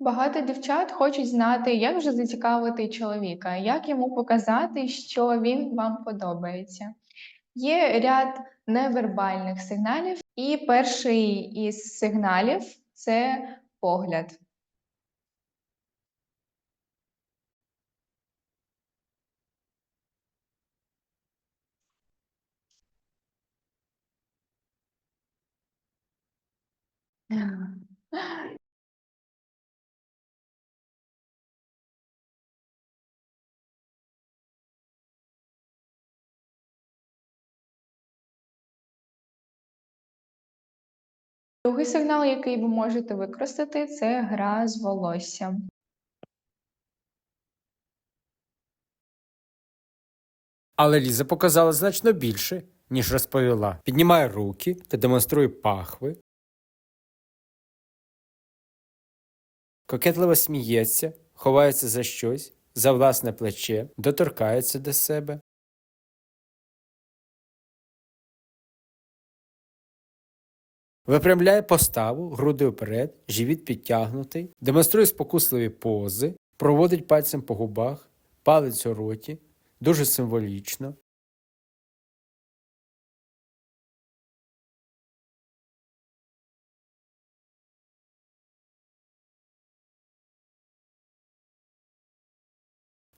Багато дівчат хочуть знати, як же зацікавити чоловіка, як йому показати, що він вам подобається. Є ряд невербальних сигналів, і перший із сигналів це погляд. Другий сигнал, який ви можете використати, це гра з волоссям. Але Ліза показала значно більше, ніж розповіла. Піднімає руки та демонструє пахви. Кокетливо сміється, ховається за щось, за власне плече, доторкається до себе. Випрямляє поставу, груди вперед, живіт підтягнутий, демонструє спокусливі пози, проводить пальцем по губах, палець у роті, дуже символічно,